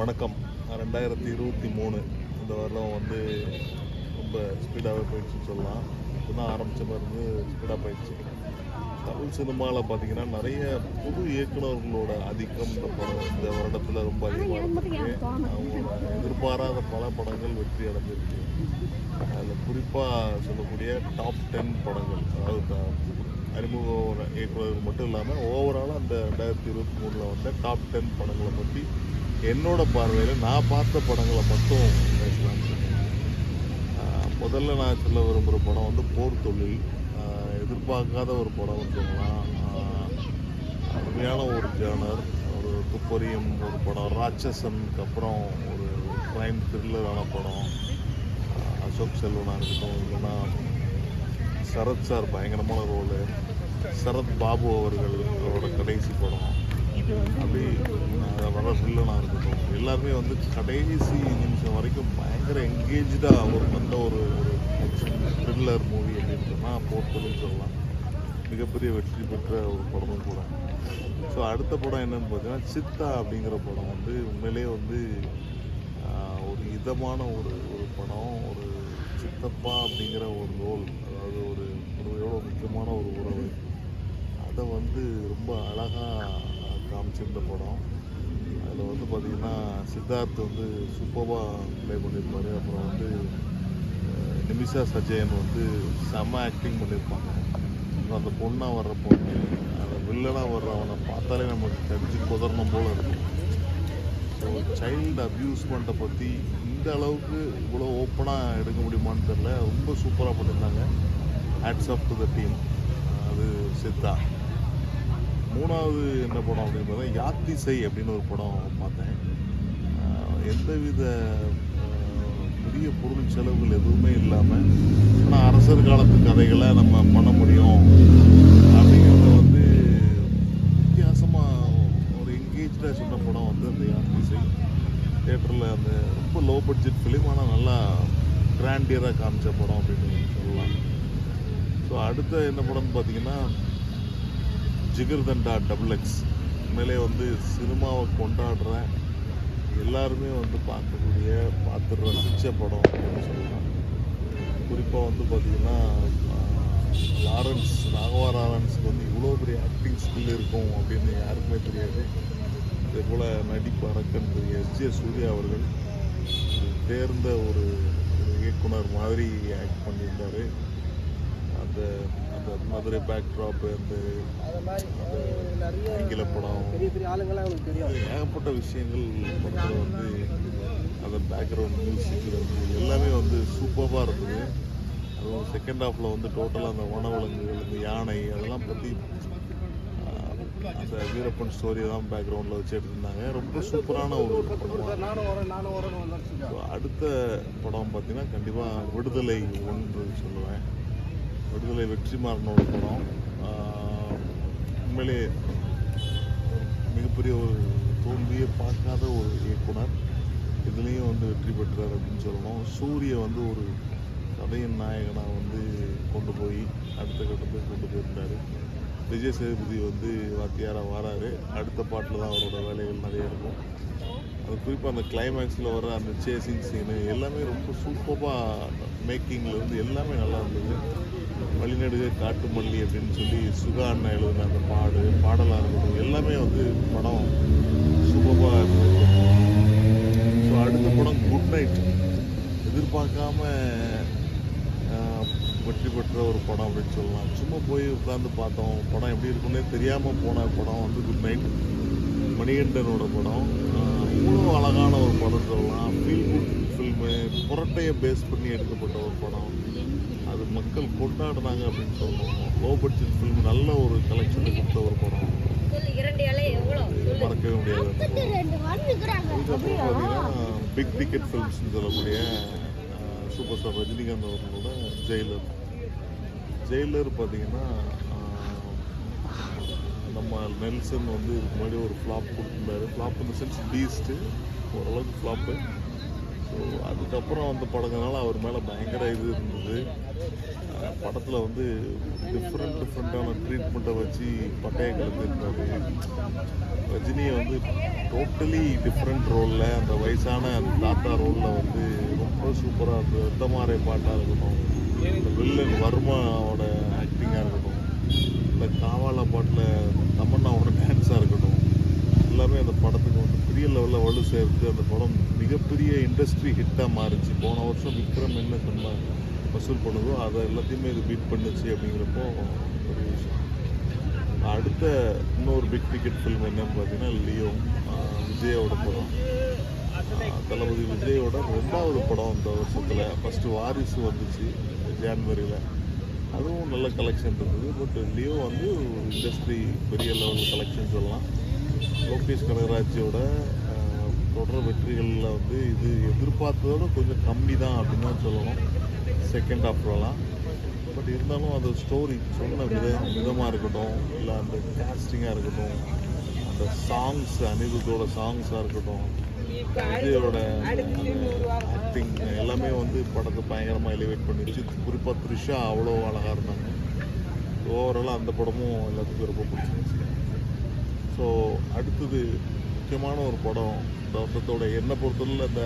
வணக்கம். ரெண்டாயிரத்தி இருபத்தி மூணு இந்த வருடம் வந்து ரொம்ப ஸ்பீடாகவே போயிடுச்சுன்னு சொல்லலாம். இப்போ தான் ஆரம்பித்த மாதிரி ஸ்பீடாக போயிடுச்சு. தமிழ் சினிமாவில் பார்த்தீங்கன்னா நிறைய புது இயக்குனர்களோட அதிகம் இந்த படம் இந்த வருடத்தில் ரொம்ப அதிகமாக இருக்குது அவங்களோட எதிர்பாராத பல படங்கள் வெற்றி அடைஞ்சிருக்கு. அதில் குறிப்பாக சொல்லக்கூடிய டாப் டென் படங்கள் அதாவது அறிமுக இயக்குநர்கள் மட்டும் இல்லாமல் ஓவராலாக அந்த ரெண்டாயிரத்தி இருபத்தி மூணில் வந்த டாப் டென் படங்களை பற்றி என்னோட பார்வையில் நான் பார்த்த படங்களை மட்டும் பேசலாம். முதல்ல நான் சொல்ல விரும்புகிற படம் வந்து போர் தொழில். எதிர்பார்க்காத ஒரு படம் சொல்லலாம். அருமையான ஒரு ஜேர்னர் ஒரு துப்பறியும் ஒரு படம். ராட்சசனுக்கு அப்புறம் ஒரு க்ரைம் த்ரில்லரான படம். அசோக் செல்வனாக இருக்கட்டும் இல்லைன்னா சரத் சார் பயங்கரமான ரோலு சரத் பாபு அவர்கள் அவரோட கடைசி படம். அப்படி வர சொல்லலாம் இருக்கட்டும். எல்லாருமே வந்து கடைசி நிமிஷம் வரைக்கும் பயங்கர என்கேஜாக ஒரு நல்ல ஒரு ஒரு த்ரில்லர் மூவி அப்படின்னு சொன்னால் போர்த்தொழில் சொல்லலாம். மிகப்பெரிய வெற்றி பெற்ற ஒரு படமும் கூட. ஸோ அடுத்த படம் என்னன்னு பார்த்தீங்கன்னா சித்தா அப்படிங்கிற படம் வந்து உண்மையிலேயே வந்து ஒரு இதமான ஒரு ஒரு படம். ஒரு சித்தப்பா அப்படிங்கிற ஒரு ரோல் அதாவது ஒரு ஒரு எவ்வளோ முக்கியமான ஒரு உறவு. அதை வந்து ரொம்ப அழகாக காமிச்சிருந்த படம். அதில் வந்து பார்த்திங்கன்னா சித்தார்த் வந்து சூப்பராக ப்ளே பண்ணியிருப்பாரு அப்புறம் வந்து நிமிஷா சஜயன் வந்து செம்ம ஆக்டிங் பண்ணியிருப்பாங்க அப்புறம் அந்த பொண்ணாக வர்ற பொண்ணு அந்த வில்லனாக வர்றவனை பார்த்தாலே நமக்கு கடிச்சு குதறணும் போல் இருக்கும் ஸோ சைல்டு அப்யூஸ்மெண்ட்டை பற்றி இந்த அளவுக்கு இவ்வளோ ஓப்பனாக எடுக்க முடியுமான்னு தெரில ரொம்ப சூப்பராக பண்ணியிருந்தாங்க hats off to the team அது சித்தா. மூணாவது என்ன படம் அப்படின்னு பார்த்தா யாத்திசை அப்படின்னு ஒரு படம் பார்த்தேன். எந்தவித பெரிய பொருள் செலவுகள் எதுவுமே இல்லாமல் ஆனால் அரசர் காலத்து கதைகளை நம்ம பண்ண முடியும் அப்படிங்கிறத வந்து வித்தியாசமாக ஒரு என்கேஜாக சொன்ன படம் வந்து அந்த யாத்திசை தேட்டரில் அந்த ரொம்ப லோ பட்ஜெட் ஃபிலிம் ஆனால் நல்லா கிராண்டியராக காமிச்ச படம் அப்படின்னு சொல்லலாம். ஸோ அடுத்த என்ன படம்னு பார்த்தீங்கன்னா ஜிகர்தண்டா டபுள் எக்ஸ் உண்மையிலே வந்து சினிமாவை கொண்டாடுற எல்லாருமே வந்து பார்க்கக்கூடிய பார்த்து ரசித்த படம் அப்படின்னு சொல்லலாம். குறிப்பாக வந்து பார்த்திங்கன்னா லாரன்ஸ் ராகவா லாரன்ஸுக்கு வந்து இவ்வளோ பெரிய ஆக்டிங் ஸ்கில் இருக்கும் அப்படின்னு யாருக்குமே தெரியாது. அதே போல் நடிப்பு அரக்கன் எஸ்ஜே சூர்யா அவர்கள் தேர்ந்த ஒரு இயக்குனர் மாதிரி ஆக்ட் பண்ணியிருந்தார். அந்த அந்த மதுரை பேக்ட்ராப் அந்த ஆங்கில படம். ஏகப்பட்ட விஷயங்கள் படத்தில் வந்து அந்த பேக்ரவுண்ட் மியூசிக் வந்து எல்லாமே வந்து சூப்பராக இருந்தது. அதுவும் செகண்ட் ஹாஃபில் வந்து டோட்டலாக அந்த வனவிலங்குகள் இந்த யானை அதெல்லாம் பற்றி அந்த வீரப்பன் ஸ்டோரியை தான் பேக்ரவுண்டில் வச்சு எடுத்திருந்தாங்க. ரொம்ப சூப்பரான ஒரு படம். அடுத்த படம் பார்த்தீங்கன்னா கண்டிப்பாக விடுதலை ஒன்று சொல்லுவேன். விடுதலை வெற்றிமாறனோட படம். உண்மையிலே மிகப்பெரிய ஒரு தோல்வியை பார்க்காத ஒரு இயக்குனர். இதுலேயும் வந்து வெற்றி பெற்றார் அப்படின்னு சொல்லணும். சூரிய வந்து ஒரு கதையின் நாயகனாக வந்து கொண்டு போய் அடுத்த கட்டத்துக்கு கொண்டு போயிருந்தார். விஜய் சேதுபதி வந்து வாத்தியாராக வராரு. அடுத்த பாட்டில் தான் அவரோட வேலைகள் நிறைய இருக்கும். அது குறிப்பாக அந்த கிளைமேக்ஸில் வர அந்த சேசிங் சீனு எல்லாமே ரொம்ப சூப்பராக மேக்கிங்கில் வந்து எல்லாமே நல்லா இருந்தது. வழிநடுக காட்டு மல்லி அப்படின்னு சொல்லி சுகா அண்ணா எழுதின அந்த பாடு பாடலாக இருக்கட்டும் எல்லாமே வந்து படம் சூப்பராக இருந்தது. ஸோ அடுத்த படம் குட் நைட் எதிர்பார்க்காம வெற்றி பெற்ற ஒரு படம் அப்படின்னு சொல்லலாம். சும்மா போய் உட்காந்து பார்த்தோம். படம் எப்படி இருக்குன்னே தெரியாமல் போன படம் வந்து குட் நைட் மணிகண்டனோட படம். அவ்வளோ அழகான ஒரு படம் சொல்லலாம் ஃபீல் குட் ஃபில்மு புரட்டையை பேஸ் பண்ணி எடுக்கப்பட்ட ஒரு படம். அது மக்கள் கொண்டாடினாங்க அப்படின்னு சொல்லணும் லோ பட்ஜெட் ஃபில்ம் நல்ல ஒரு கலெக்ஷனை கொடுத்த ஒரு படம். மறக்கவே முடியாது. பார்த்தீங்கன்னா பிக் டிக்கெட் ஃபிலிம்ஸ்னு சொல்லக்கூடிய சூப்பர் ஸ்டார் ரஜினிகாந்த் அவர்களோட ஜெயிலர் ஜெயிலர் பார்த்தீங்கன்னா நம்ம நெல்சன் வந்து இதுக்கு முன்னாடி ஒரு ஃப்ளாப் கொடுத்துருந்தாரு. ஃப்ளாப் இந்த சென்ஸ் பீஸ்ட்டு ஓரளவுக்கு ஃப்ளாப்பு ஸோ அதுக்கப்புறம் அந்த படங்கள்னால அவர் மேலே பயங்கர இது இருந்தது. படத்தில் வந்து டிஃப்ரெண்ட் டிஃப்ரெண்ட்டான ட்ரீட்மெண்ட்டை வச்சு பட்டைய கலந்துருந்தார் ரஜினியை வந்து டோட்டலி டிஃப்ரெண்ட் ரோலில் அந்த வயசான அந்த தாத்தா ரோலில் வந்து ரொம்ப சூப்பராக இருந்தது. மாதிரி பாட்டாக இருக்கட்டும். இந்த வில்லன் வர்மாவோட இந்த காவாலா பாட்டில் தமன்னாவோட டான்ஸாக இருக்கட்டும். எல்லாமே அந்த படத்துக்கு வந்து பெரிய லெவலில் வலு சேர்த்து அந்த படம் மிகப்பெரிய இண்டஸ்ட்ரி ஹிட்டாக மாறிச்சு. போன வருஷம் விக்ரம் என்ன சொன்ன வசூல் பண்ணுதோ அதை எல்லாத்தையுமே இது பீட் பண்ணுச்சு அப்படிங்கிறப்போ ஒரு விஷயம். அடுத்த இன்னொரு பிக் டிக்கெட் ஃபில்ம் என்னன்னு பார்த்தீங்கன்னா லியோ விஜயோட படம். தளபதி விஜயோட ரெண்டாவது படம் இந்த வருஷத்தில். ஃபஸ்ட்டு வாரிசு வந்துச்சு ஜான்வரியில். அதுவும் நல்ல கலெக்ஷன் இருந்தது. பட் லியோ வந்து இண்டஸ்ட்ரி பெரிய லெவல் கலெக்ஷன் சொல்லலாம். லோகேஷ் கனகராஜோட தொடர் வெற்றிகளில் வந்து இது எதிர்பார்த்ததோட கொஞ்சம் கம்மி தான் அப்படின்னு தான் சொல்லணும். செகண்ட் ஹாஃப்லலாம் பட் இருந்தாலும் அது ஸ்டோரி சொன்ன வித விதமாக இருக்கட்டும் இல்லை அந்த கேஸ்டிங்காக இருக்கட்டும் அந்த சாங்ஸ் அனிருத்தோட சாங்ஸாக இருக்கட்டும் விஜயோட ஆக்டிங் எல்லாமே வந்து படத்தை பயங்கரமாக எலிவேட் பண்ணிடுச்சு. குறிப்பாக த்ரிஷா அவ்வளோ அழகாக இருந்தாங்க. ஓவராலாக அந்த படமும் எல்லாத்துக்கும் ரொம்ப பிடிச்சிருந்துச்சு. ஸோ அடுத்தது முக்கியமான ஒரு படம் இந்த வருஷத்தோட என்னை பொறுத்தவரையில் இந்த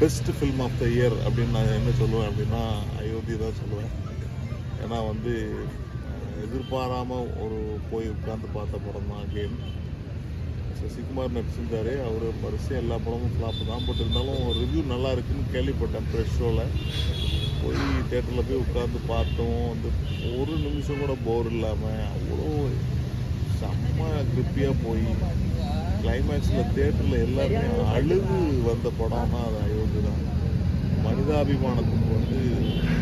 best film of the year அப்படின்னு நான் என்ன சொல்லுவேன் அப்படின்னா அயோத்தி தான் சொல்லுவேன். ஏன்னா வந்து எதிர்பாராமல் ஒரு போய் உட்காந்து பார்த்த படம் தான் கேம் சசிகுமார் நடிச்சிருந்தார். அவர் வரிசையாக எல்லா படமும் ஃப்ளாப் தான். பட் இருந்தாலும் ரிவ்யூ நல்லா இருக்குன்னு கேள்விப்பட்டேன் ப்ரெஷ் ஷோவில் போய் தேட்டரில் போய் உட்காந்து பார்த்தோம். வந்து ஒரு நிமிஷம் கூட போர் இல்லாமல் அவ்வளோ செம்ம கிரிப்பியாக போய் கிளைமேக்ஸில் தேட்டரில் எல்லாருமே அழுது வந்த படம்னா அது அயோத்தி தான் மனிதாபிமானத்துக்கு வந்து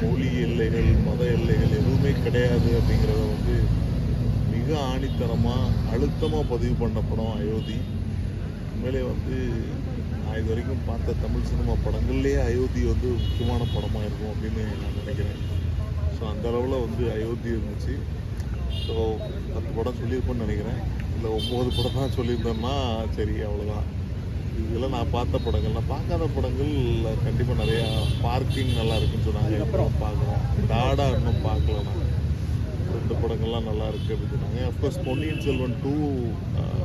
மொழி எல்லைகள் மத எல்லைகள் எதுவுமே கிடையாது அப்படிங்கிறத வந்து மிக ஆணித்தனமாக அழுத்தமாக பதிவு பண்ண படம் அயோத்தி. உண்மையிலே வந்து நான் இது வரைக்கும் பார்த்த தமிழ் சினிமா படங்கள்லேயே அயோத்தி வந்து முக்கியமான படமாக இருக்கும் அப்படின்னு நான் நினைக்கிறேன். ஸோ அந்த அளவில் வந்து அயோத்தி இருந்துச்சு. ஸோ பத்து படம் சொல்லியிருப்பேன்னு நினைக்கிறேன். இல்லை ஒம்பது படம் தான் சொல்லியிருந்தேன்னா சரி அவ்வளோதான் இதெல்லாம் நான் பார்த்த படங்கள் நான் பார்க்காத படங்கள் கண்டிப்பாக நிறையா பார்க்கிங் நல்லா இருக்குன்னு சொன்னாங்க. பார்க்குறேன் டாடா இன்னும் பார்க்கல நான். ரெண்டு படங்கள்லாம் நல்லா இருக்கு அப்படின்னு சொன்னாங்க. அஃப்கோர்ஸ் பொன்னியின் செல்வன் டூ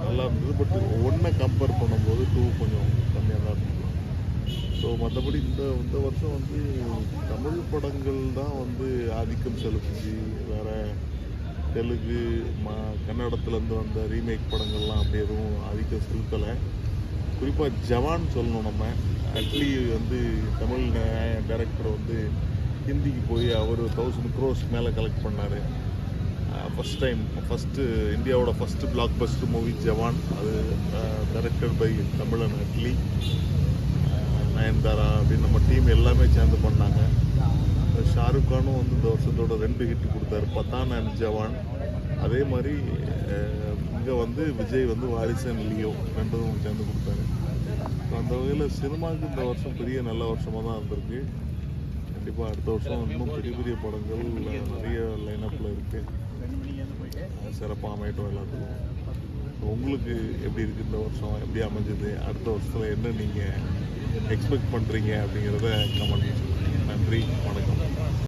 நல்லா இருந்தது பட் ஒன்றை கம்பேர் பண்ணும்போது டூ கொஞ்சம் கம்மியாக தான் இருந்தது. ஸோ மற்றபடி இந்த இந்த வருஷம் வந்து தமிழ் படங்கள் தான் வந்து ஆதிக்கம் செலுத்துச்சு வேறு தெலுங்கு ம கன்னடத்துலேருந்து வந்த ரீமேக் படங்கள்லாம் அப்படி எதுவும் ஆதிக்கம் செலுத்தலை. குறிப்பாக ஜவான் சொல்லணும் நம்ம. அட்லி வந்து தமிழ் டைரக்டர் வந்து ஹிந்திக்கு போய் அவர் தௌசண்ட் க்ரோஸ் மேலே கலெக்ட் பண்ணார். ஃபஸ்ட் டைம் ஃபஸ்ட்டு இந்தியாவோட first blockbuster movie Jawan அது டைரக்டட் பை தமிழன் அட்லி நயன்தாரா அப்படின்னு நம்ம டீம் எல்லாமே சேர்ந்து பண்ணாங்க. ஷாருக் கானும் வந்து இந்த வருஷத்தோட ரெண்டு ஹிட் கொடுத்தாரு. பத்தான் அண்ட் ஜவான் அதே மாதிரி இங்கே வந்து விஜய் வந்து வாரிசன் லியோ ரெண்டும் சேர்ந்து கொடுத்தாரு. அந்த வகையில் சினிமாவுக்கு இந்த வருஷம் பெரிய நல்ல வருஷமாக தான் இருந்திருக்கு. கண்டிப்பாக அடுத்த வருஷம் இன்னும் பெரிய பெரிய படங்கள் நிறைய லைனப்பில் இருக்குது சிறப்பாக அமையட்டும் எல்லாத்துக்கும். உங்களுக்கு எப்படி இருக்குது இந்த வருஷம்? எப்படி அமைஞ்சது? அடுத்த வருஷத்தில் என்ன நீங்கள் எக்ஸ்பெக்ட் பண்ணுறீங்க அப்படிங்கிறத கமெண்ட் நன்றி வணக்கம்.